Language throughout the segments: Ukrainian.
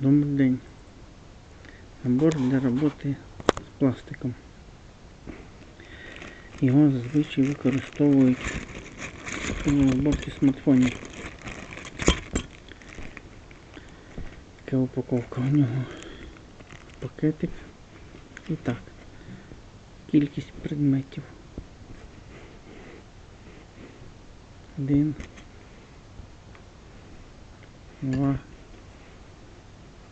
Добрий день. Набор для роботи з пластиком. Його зазвичай використовують в роботі смартфонів. Така упаковка у нього. Пакетик. І так. Кількість предметів. Один. Два.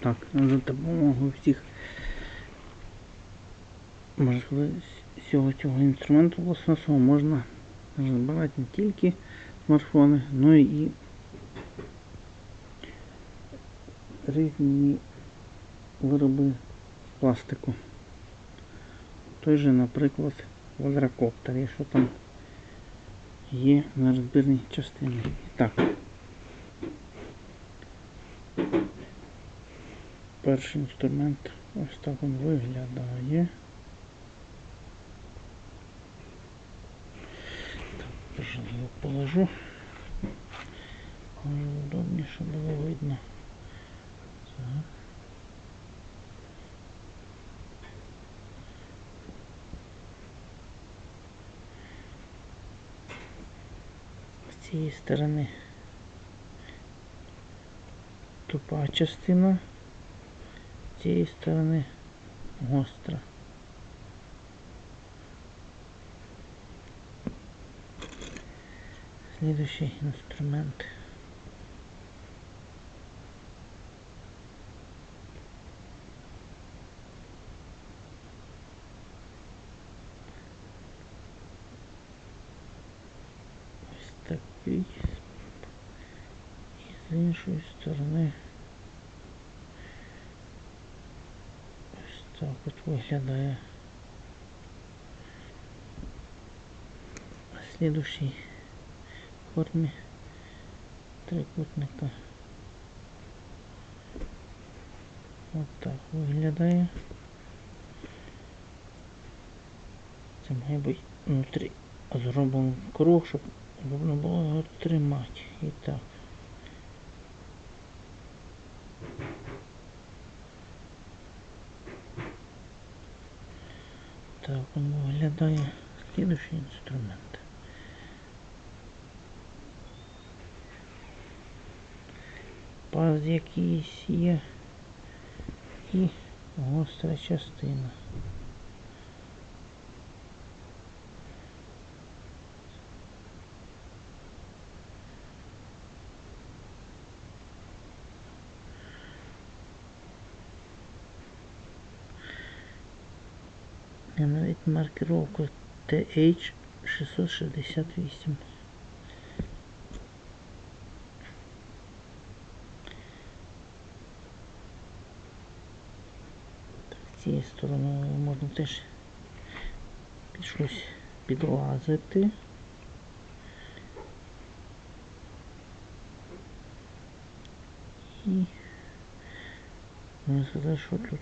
Так, за допомогою всіх можливостей цього інструменту пластмасового можна розбирати не тільки смартфони, но і різні вироби пластику. Той же, наприклад, квадрокоптер, якщо там є нерозбірні частини. І так. Перший інструмент ось так він виглядає. Так, його положу. Може удобніше було видно. Так. З цієї сторони тупа частина з цієї сторони гостра. Инструмент. Ось такий. Іншої сторони ось так от виглядає. Слідущий в формі трикутника. От так виглядає. Це має бути внутрі зроблений круг, щоб можна було його тримати. І так. Він виглядає слідуючий інструмент. Паз якийсь є і гостра частина. Я навіть маркировку TH668. Так, цією стороною можна теж під щось підлазити. І можна сказати, що тут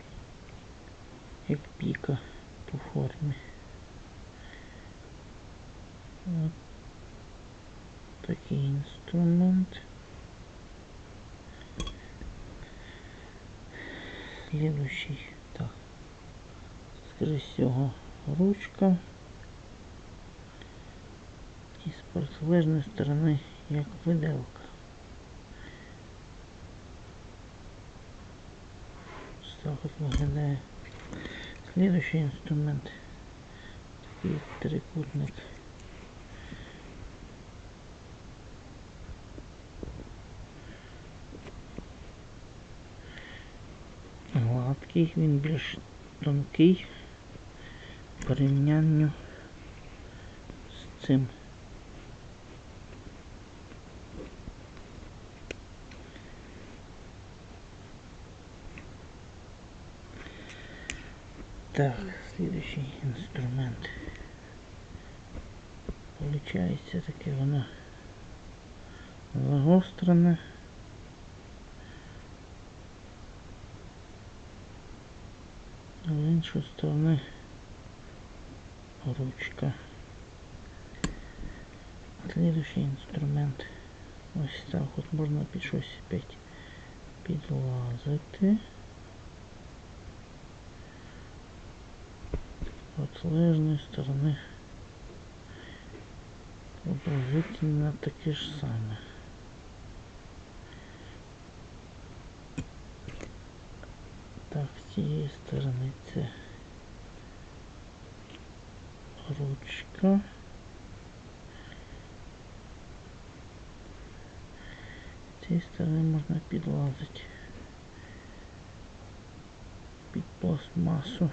як піка по формі. От такий інструмент. Следующий. Так. Скоріше всього ручка. І з протилежної сторони як виделка. Ось так от виглядає. Следующий инструмент. Такий трикутник. Гладкий, він більш тонкий порівнянню з цим. Так, следующий инструмент. Получається таке воно загострене. А в іншу сторону ручка. Следующий інструмент. Ось так от можна під щось опять підлазити. Протилежної сторони приблизительно таке ж саме. Так, з цієї сторони це ручка. З цієї сторони можна підлазити під пластмасу.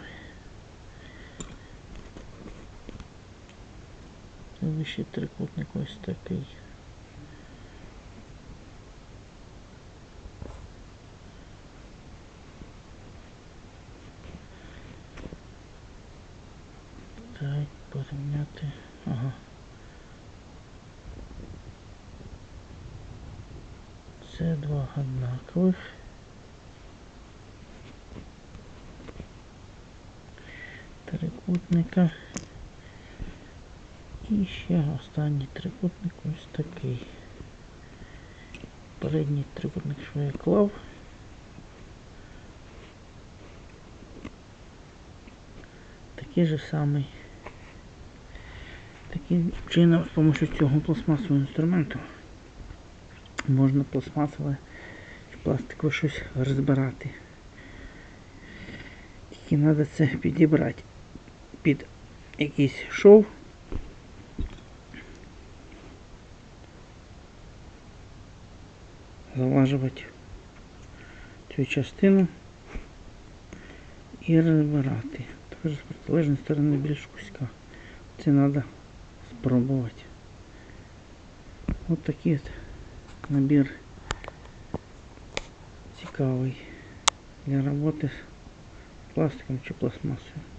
Вищий трикутник ось такий. Так, порівняти. Ага. Це два однакових. Трикутника. І ще останній трикутник ось такий. Передній трикутник, що я клав. Такий же самий. Таким чином, з допомогою цього пластмасового інструменту можна пластмасове чи пластикове щось розбирати. Тільки треба це підібрати під якийсь шов. Залажувати цю частину і розбирати. Також з протилежної сторони більш куська. Це треба спробувати. Ось такий от набір цікавий для роботи з пластиком чи пластмасою.